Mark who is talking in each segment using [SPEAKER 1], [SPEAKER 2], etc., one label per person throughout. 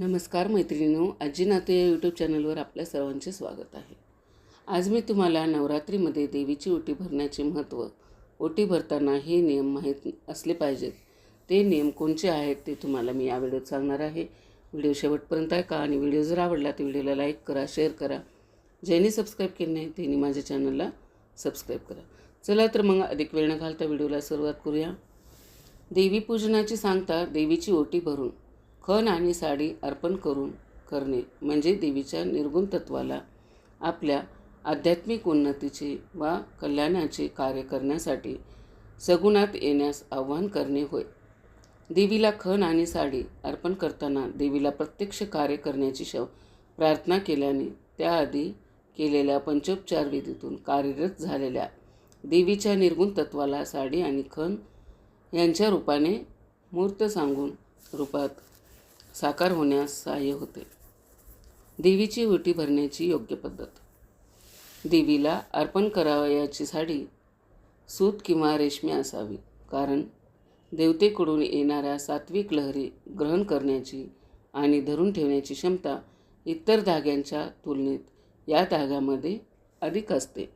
[SPEAKER 1] नमस्कार मैत्रिणींनो आजी नाते या यूट्यूब चॅनलवर आपल्या सर्वांचे स्वागत आहे. आज मी तुम्हाला नवरात्रीमध्ये देवीची ओटी भरण्याचे महत्त्व ओटी भरताना हे नियम माहीत असले पाहिजेत. ते नियम कोणते आहेत ते तुम्हाला मी या व्हिडिओत सांगणार आहे. व्हिडिओ शेवटपर्यंत आहे का आणि व्हिडिओ जर आवडला तर व्हिडिओला लाईक करा शेअर करा. ज्यांनी सबस्क्राईब केले नाही त्यांनी माझ्या चॅनलला सबस्क्राईब करा. चला तर मग अधिक वेळ न घालता व्हिडिओला सुरुवात करूया. देवी पूजनाची सांगता देवीची ओटी भरून खण आणि साडी अर्पण करून करणे म्हणजे देवीच्या निर्गुण तत्वाला आपल्या आध्यात्मिक उन्नतीचे वा कल्याणाचे कार्य करण्यासाठी सगुणात येण्यास आव्हान करणे होय. देवीला खण आणि साडी अर्पण करताना देवीला प्रत्यक्ष कार्य करण्याची शव प्रार्थना केल्याने त्याआधी केलेल्या पंचोपचार विधीतून कार्यरत झालेल्या देवीच्या निर्गुण तत्वाला साडी आणि खण यांच्या रूपाने मूर्त सांगून रूपात साकार होण्यास सहाय्य होते. देवीची ओटी भरण्याची योग्य पद्धत. देवीला अर्पण करावयाची साडी सूत किंवा रेशमी असावी कारण देवतेकडून येणाऱ्या सात्विक लहरी ग्रहण करण्याची आणि धरून ठेवण्याची क्षमता इतर धाग्यांच्या तुलनेत या धाग्यामध्ये अधिक असते.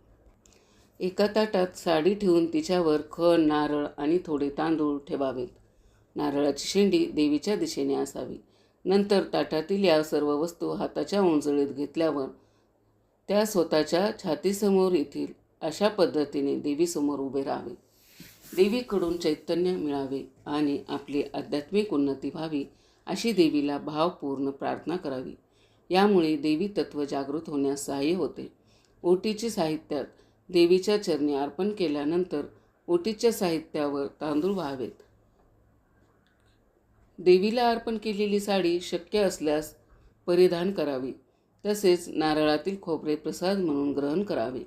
[SPEAKER 1] एका ताटात साडी ठेवून तिच्यावर खण नारळ आणि थोडे तांदूळ ठेवावेत. नारळाची शेंडी देवीच्या दिशेने असावी. नंतर ताटातील या सर्व वस्तू हाताच्या उंजळीत घेतल्यावर त्या स्वतःच्या छातीसमोर येथील अशा पद्धतीने देवीसमोर उभे राहावे. देवीकडून चैतन्य मिळावे आणि आपली आध्यात्मिक उन्नती व्हावी अशी देवीला भावपूर्ण प्रार्थना करावी. यामुळे देवी तत्व जागृत होण्यास सहाय्य होते. ओटीची साहित्यात देवीच्या चरणी अर्पण केल्यानंतर ओटीच्या साहित्यावर तांदूळ व्हावेत. देवीला अर्पण केलेली साडी शक्य असल्यास परिधान करावी. तसेच नारळातील खोबरे प्रसाद म्हणून ग्रहण करावे.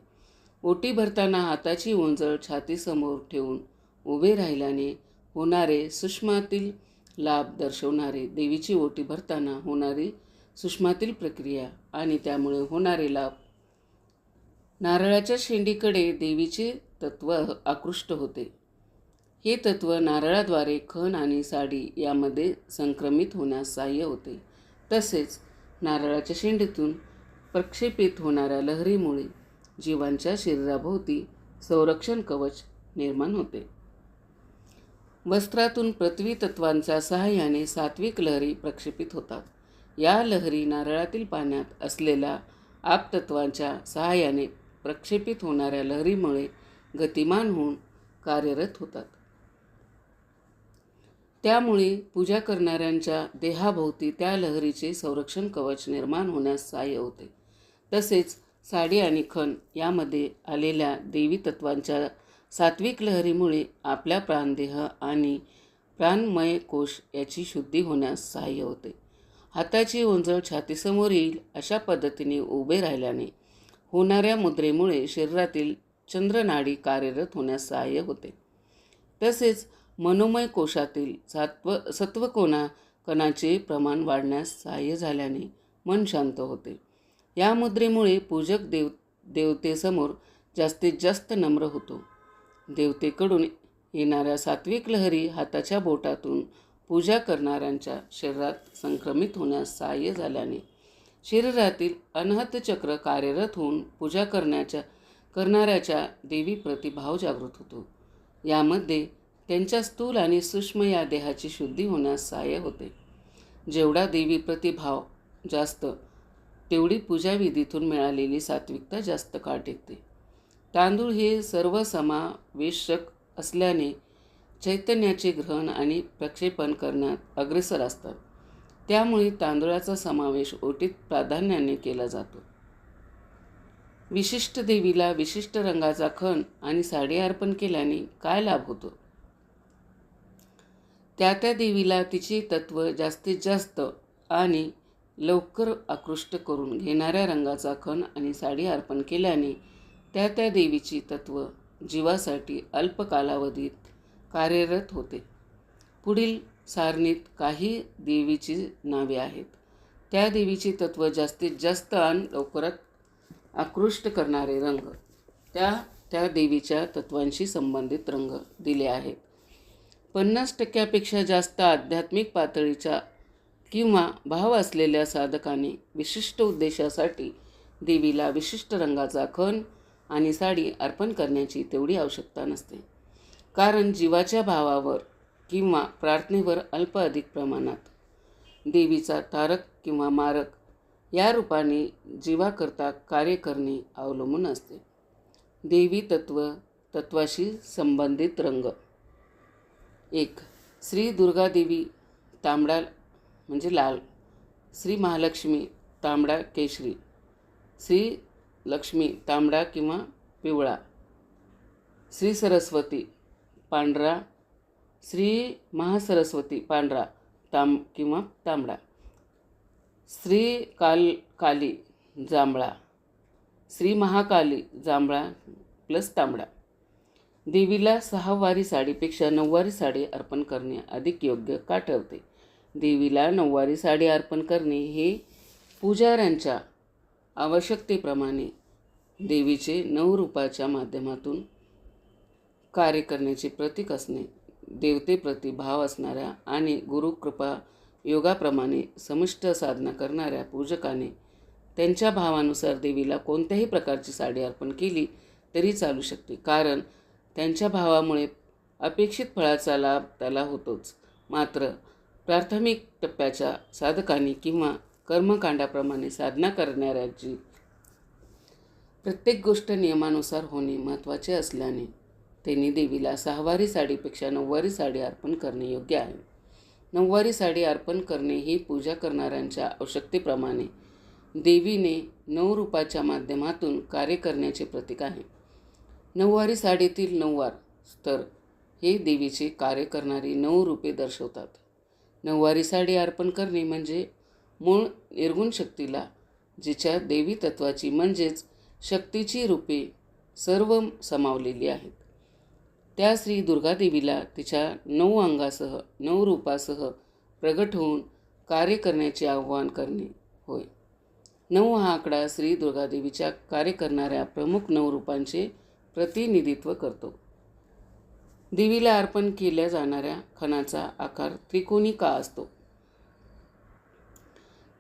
[SPEAKER 1] ओटी भरताना हाताची ओंजळ छातीसमोर ठेवून उभे राहिल्याने होणारे सुषमातील लाभ दर्शवणारे देवीची ओटी भरताना होणारी सुषमातील प्रक्रिया आणि त्यामुळे होणारे लाभ. नारळाच्या शेंडीकडे देवीचे तत्व आकृष्ट होते. हे तत्व नारळाद्वारे खण आणि साडी यामध्ये संक्रमित होण्यास सहाय्य होते. तसेच नारळाच्या शेंडीतून प्रक्षेपित होणाऱ्या लहरीमुळे जीवांच्या शरीराभोवती संरक्षण कवच निर्माण होते. वस्त्रातून पृथ्वी तत्वांच्या सहाय्याने सात्विक लहरी प्रक्षेपित होतात. या लहरी नारळातील पाण्यात असलेल्या आपतत्वांच्या सहाय्याने प्रक्षेपित होणाऱ्या लहरीमुळे गतिमान होऊन कार्यरत होतात. त्यामुळे पूजा करणाऱ्यांच्या देहाभोवती त्या लहरीचे संरक्षण कवच निर्माण होण्यास सहाय्य होते. तसेच साडी आणि खण यामध्ये आलेल्या देवी तत्वांच्या सात्विक लहरीमुळे आपल्या प्राणदेह आणि प्राणमय कोश याची शुद्धी होण्यास सहाय्य होते. हाताची ओंजळ छातीसमोर येईल अशा पद्धतीने उभे राहिल्याने होणाऱ्या मुद्रेमुळे शरीरातील चंद्रनाडी कार्यरत होण्यास सहाय्य होते. तसेच मनोमय कोशातील सात्व सत्वकोणा कणाचे प्रमाण वाढण्यास सहाय्य झाल्याने मन शांत होते. या मुद्रेमुळे पूजक देव देवतेसमोर जास्तीत जास्त नम्र होतो. देवतेकडून येणाऱ्या सात्विक लहरी हाताच्या बोटातून पूजा करणाऱ्यांच्या शरीरात संक्रमित होण्यास सहाय्य झाल्याने शरीरातील अनहत चक्र कार्यरत होऊन पूजा करण्याच्या करणाऱ्याच्या देवी प्रतिभाव जागृत होतो. यामध्ये त्यांच्या स्थूल आणि सूक्ष्म या देहाची शुद्धी होण्यास सहाय्य होते. जेवढा देवी प्रतिभाव जास्त तेवढी पूजाविधीतून मिळालेली सात्विकता जास्त काळ टिकते. तांदूळ हे सर्व समावेशक असल्याने चैतन्याचे ग्रहण आणि प्रक्षेपण करण्यात अग्रेसर असतात. त्यामुळे तांदूळाचा समावेश ओटीत प्राधान्याने केला जातो. विशिष्ट देवीला विशिष्ट रंगाचा खण आणि साडी अर्पण केल्याने काय लाभ होतो? त्या त्या देवीला तिची तत्व जास्तीत जास्त आणि लवकर आकृष्ट करून घेणाऱ्या रंगाचा खण आणि साडी अर्पण केल्याने त्या त्या देवीची तत्व जीवासाठी अल्प कालावधीत कार्यरत होते. पुढील सारणीत काही देवीची नावे आहेत. त्या देवीची तत्व जास्तीत जास्त आणि लवकरात आकृष्ट करणारे रंग त्या त्या देवीच्या तत्वांशी संबंधित रंग दिले आहेत. पन्नास टक्क्यापेक्षा जास्त आध्यात्मिक पातळीच्या किंवा भाव असलेल्या साधकाने विशिष्ट उद्देशासाठी देवीला विशिष्ट रंगाचा खण आणि साडी अर्पण करण्याची तेवढी आवश्यकता नसते. कारण जीवाच्या भावावर किंवा प्रार्थनेवर अल्प अधिक प्रमाणात देवीचा तारक किंवा मारक या रूपाने जीवाकरता कार्य करणे अवलंबून असते. देवी तत्व तत्वाशी संबंधित रंग एक श्री दुर्गादेवी तांबडा म्हणजे लाल. श्री महालक्ष्मी तांबडा केशरी. श्री लक्ष्मी तांबडा किंवा पिवळा. श्री सरस्वती पांढरा. श्री महासरस्वती पांढरा तांब किंवा तांबडा. श्री काल काली जांभळा. श्री महाकाली जांभळा प्लस तांबडा. देवीला सहावारी साडीपेक्षा नऊवारी साडी अर्पण करणे अधिक योग्य का ठरते? देवीला नऊवारी साडी अर्पण करणे हे पुजाऱ्यांच्या आवश्यकतेप्रमाणे देवीचे नऊ रूपाच्या माध्यमातून कार्य करण्याचे प्रतीक असणे देवतेप्रती भाव असणाऱ्या आणि गुरुकृपा योगाप्रमाणे समिष्ट साधना करणाऱ्या पूजकाने त्यांच्या भावानुसार देवीला कोणत्याही प्रकारची साडी अर्पण केली तरी चालू शकते. कारण त्यांच्या भावामुळे अपेक्षित फळाचा लाभ त्याला होतोच. मात्र प्राथमिक टप्प्याच्या साधकांनी किंवा कर्मकांडाप्रमाणे साधना करणाऱ्याची प्रत्येक गोष्ट नियमानुसार होणे महत्त्वाचे असल्याने त्यांनी देवीला सहावारी साडीपेक्षा नऊवारी साडी अर्पण करणे योग्य आहे. नऊवारी साडी अर्पण करणे ही पूजा करणाऱ्यांच्या आवश्यकतेप्रमाणे देवीने नऊ रूपाच्या माध्यमातून कार्य करण्याचे प्रतीक आहे. नऊवारी साडीतील नऊवार स्तर हे देवीचे कार्य करणारी नऊ रूपे दर्शवतात. नऊवारी साडी अर्पण करणे म्हणजे मूळ निर्गुण शक्तीला जिच्या देवी तत्वाची म्हणजेच शक्तीची रूपे सर्व समावलेली आहेत. त्या श्री दुर्गादेवीला तिच्या नऊ अंगासह नऊ रूपासह प्रगट होऊन कार्य करण्याचे आव्हान करणे होय. नऊ हा आकडा श्री दुर्गादेवीच्या कार्य करणाऱ्या प्रमुख नऊ रूपांचे प्रतिनिधित्व करतो. देवीला अर्पण केल्या जाणाऱ्या खणाचा आकार त्रिकोणी का असतो.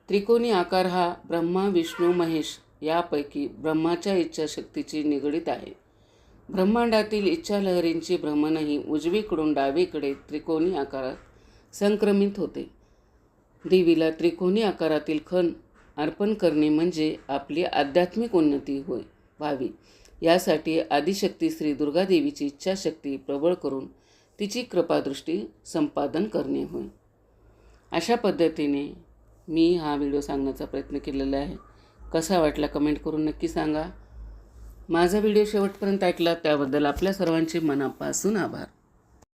[SPEAKER 1] त्रिकोणी आकार हा ब्रह्मा विष्णू महेश यापैकी ब्रह्माच्या इच्छाशक्तीची निगडीत आहे. ब्रह्मांडातील इच्छालहरींची भ्रमणही उजवीकडून डावीकडे त्रिकोणी आकारात संक्रमित होते. देवीला त्रिकोणी आकारातील खण अर्पण करणे म्हणजे आपली आध्यात्मिक उन्नती होय व्हावी. यासाठी आदिशक्ती श्री दुर्गादेवीची इच्छाशक्ती प्रबळ करून तिची कृपादृष्टी संपादन करणे होय. अशा पद्धतीने मी हा व्हिडिओ सांगण्याचा प्रयत्न केलेला आहे. कसा वाटला कमेंट करून नक्की सांगा. माझा व्हिडिओ शेवटपर्यंत ऐकला त्याबद्दल आपल्या सर्वांचे मनापासून आभार.